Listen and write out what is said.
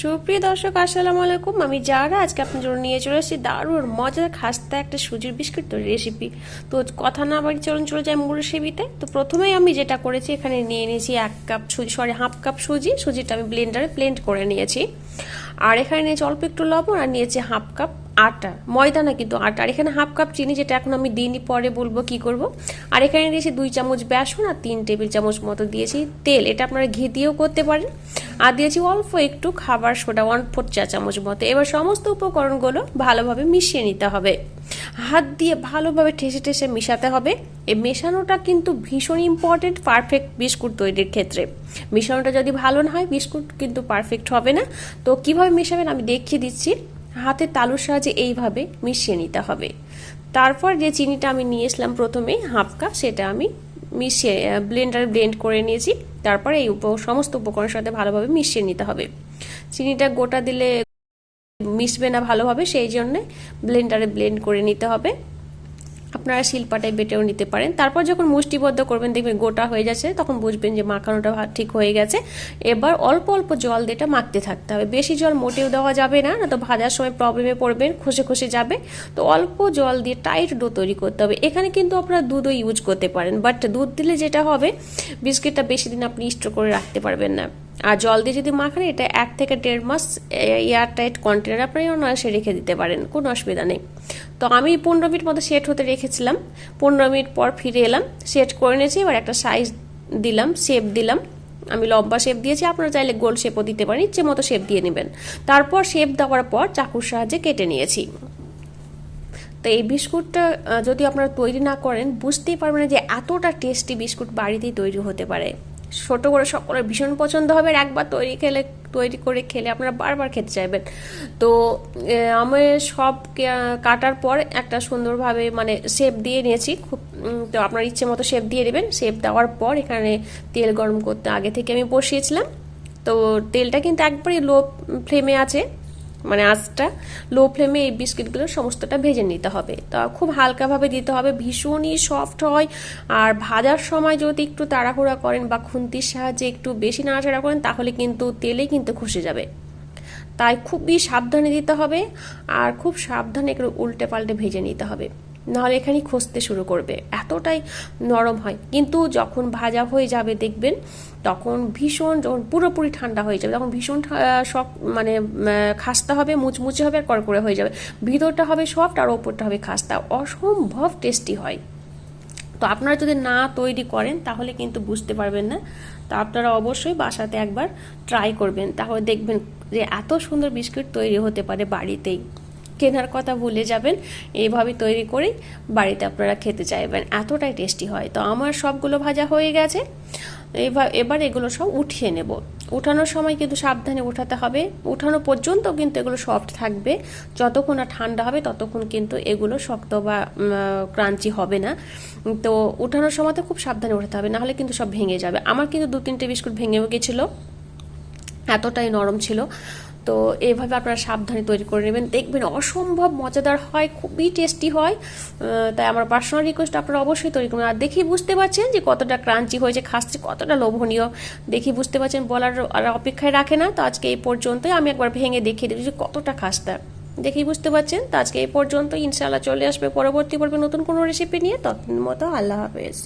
সুপ্রিয় দর্শক, আসসালামু আলাইকুম। আমি যারা আজকে আপনার জন্য নিয়ে চলে এসেছি দারুণ মজার খাস্তা একটা সুজির বিস্কুট তৈরি রেসিপি তো কথা না বাড়ি চলুন, চলে যায় মূল রেসিপিতে তো প্রথমেই আমি যেটা করেছি, এখানে নিয়ে নিয়েছি এক কাপ সুজি সরি হাফ কাপ সুজি। সুজিটা আমি ব্লেন্ডারে ব্লেন্ড করে নিয়েছি। আর এখানে নিয়েছি অল্প একটু লবণ আর নিয়েছি হাফ কাপ আটা। ময়দা না কিন্তু আটা। আর এখানে হাফ কাপ চিনি, যেটা এখন আমি দিনই পরে বলব কি করব। আর এখানে দিয়েছি দুই চামচ বেসন আর তিন টেবিল চামচ মতো দিয়েছি তেল। এটা আপনারা ঘি দিয়েও করতে পারেন। আর দিয়েছি অল্প একটু খাবার, সোডা ওয়ান ফোর চা চামচ মতো। এবার সমস্ত উপকরণগুলো ভালোভাবে মিশিয়ে নিতে হবে। হাত দিয়ে ভালোভাবে ঠেসে ঠেসে মেশাতে হবে। এই মেশানোটা কিন্তু ভীষণ ইম্পর্টেন্ট পারফেক্ট বিস্কুট তৈরির ক্ষেত্রে। মিশানোটা যদি ভালো না হয়, বিস্কুট কিন্তু পারফেক্ট হবে না। তো কীভাবে মেশাবেন আমি দেখিয়ে দিচ্ছি। হাতের তালুর সাহায্যে এইভাবে মিশিয়ে নিতে হবে। তারপর যে চিনিটা আমি নিয়ে এসলাম প্রথমে, হাফ কাপ, সেটা আমি মিশিয়ে ব্লেন্ডারে ব্লেন্ড করে নিয়েছি। তারপরে এই উপ, সমস্ত উপকরণের সাথে ভালোভাবে মিশিয়ে নিতে হবে। চিনিটা গোটা দিলে মিশবে না ভালোভাবে, সেই জন্যে ব্লেন্ডারে ব্লেন্ড করে নিতে হবে। আপনারা শিল্পাটায় বেটেও নিতে পারেন। তারপর যখন মুষ্টিবদ্ধ করবেন, দেখবেন গোটা হয়ে যাচ্ছে, তখন বুঝবেন যে মাখানোটা ঠিক হয়ে গেছে। এবার অল্প অল্প জল দিয়ে এটা মাখতে থাকতে হবে। বেশি জল মোটেও দেওয়া যাবে না না তো ভাজার সময় প্রবলেমে পড়বেন, খসে খসে যাবে। তো অল্প জল দিয়ে টাইট ডো তৈরি করতে হবে। এখানে কিন্তু আপনারা দুধও ইউজ করতে পারেন বাট দুধ দিলে যেটা হবে, বিস্কিটটা বেশি দিন আপনি স্টোর করে রাখতে পারবেন না। আর জল দিয়ে যদি মাখান, এটা এক থেকে দেড় মাস এয়ার টাইট কন্টেনার আপনি অনায়াসে রেখে দিতে পারেন, কোনো অসুবিধা নেই। তো আমি পনেরো মিনিট মতো সেট হতে রেখেছিলাম। পনেরো মিনিট পর ফিরে এলাম সেট করে নিয়েছি, এবার একটা সাইজ দিলাম শেপ দিলাম। আমি লম্বা শেপ দিয়েছি, আপনারা চাইলে গোল শেপও দিতে পারেন, ইচ্ছে মতো শেপ দিয়ে নেবেন। তারপর শেপ দেওয়ার পর চাকুর সাহায্যে কেটে নিয়েছি। তো এই বিস্কুটটা যদি আপনারা তৈরি না করেন, বুঝতেই পারবেন যে এতটা টেস্টি বিস্কুট বাড়িতেই তৈরি হতে পারে। ছোটো করে সকলের ভীষণ পছন্দ হবে, আর একবার তৈরি খেলে তৈরি করে খেলে আপনারা বারবার খেতে চাইবেন। তো আমি সব কাটার পর একটা সুন্দরভাবে মানে শেপ দিয়ে নিয়েছি। খুব তো আপনার ইচ্ছে মতো শেপ দিয়ে দেবেন শেপ দেওয়ার পর এখানে তেল গরম করতে আগে থেকে আমি বসিয়েছিলাম। তো তেলটা কিন্তু একবারই লো ফ্লেমে আছে। মানে আঁচটা লো ফ্লেমে এই বিস্কিটগুলো সমস্তটা ভেজে নিতে হবে। তা খুব হালকাভাবে দিতে হবে। ভীষণই সফট হয়। আর ভাজার সময় যদি একটু তাড়াহুড়া করেন বা খুন্তির সাহায্যে একটু বেশি নাড়াচাড়া করেন, তাহলে কিন্তু তেলে কিন্তু খসে যাবে। তাই খুবই সাবধানে দিতে হবে। আর খুব সাবধানে একটু উল্টে পাল্টে ভেজে নিতে হবে। নাহলে এখানে খসতে শুরু করবে। এতটাই নরম হয়। কিন্তু যখন ভাজা হয়ে যাবে দেখবেন, তখন ভীষণ যখন পুরোপুরি ঠান্ডা হয়ে যাবে। তখন ভীষণ শক মানে খাস্তা হবে, মুচমুচে হবে আর কড়কড়ে হয়ে যাবে। ভিতরটা হবে সফট আর ওপরটা হবে খাস্তা। অসম্ভব টেস্টি হয়। তো আপনারা যদি না তৈরি করেন, তাহলে কিন্তু বুঝতে পারবেন না। তো আপনারা অবশ্যই বাসাতে একবার ট্রাই করবেন। তাহলে দেখবেন যে এত সুন্দর বিস্কুট তৈরি হতে পারে বাড়িতেই। কেনার কথা ভুলে যাবেন। এইভাবে তৈরি করেই বাড়িতে আপনারা খেতে চাইবেন। এতটাই টেস্টি হয়। তো আমার সবগুলো ভাজা হয়ে গেছে। এবার এবার এগুলো সব উঠিয়ে নেব। উঠানোর সময় কিন্তু সাবধানে উঠাতে হবে। উঠানো পর্যন্ত কিন্তু এগুলো সফট থাকবে। যতক্ষণ না ঠান্ডা হবে, ততক্ষণ কিন্তু এগুলো শক্ত বা ক্রাঞ্চি হবে না। তো উঠানোর সময় তো খুব সাবধানে উঠাতে হবে, নাহলে কিন্তু সব ভেঙে যাবে। আমার কিন্তু দু তিনটে বিস্কুট ভেঙেও গেছিল। এতটাই নরম ছিল। তো এইভাবে আপনারা সাবধানে তৈরি করে নেবেন। দেখবেন অসম্ভব মজাদার হয়, খুবই টেস্টি হয়। তাই আমার পার্সোনাল রিকোয়েস্ট আপনারা অবশ্যই তৈরি করবেন আর দেখি বুঝতে পারছেন যে কতটা ক্রাঞ্চি হয়েছে খাসছে কতটা লোভনীয়। দেখি বুঝতে পারছেন, বলার আর অপেক্ষায় রাখে না। তো আজকে এই পর্যন্তই। আমি একবার ভেঙে দেখিয়ে দিচ্ছি যে কতটা খাস্তা। দেখেই বুঝতে পারছেন? তো আজকে এই পর্যন্ত ইনশাল্লাহ চলে আসবে পরবর্তী পর্বে নতুন কোনো রেসিপি নিয়ে। ততদিন মতো আল্লাহ হাফেজ।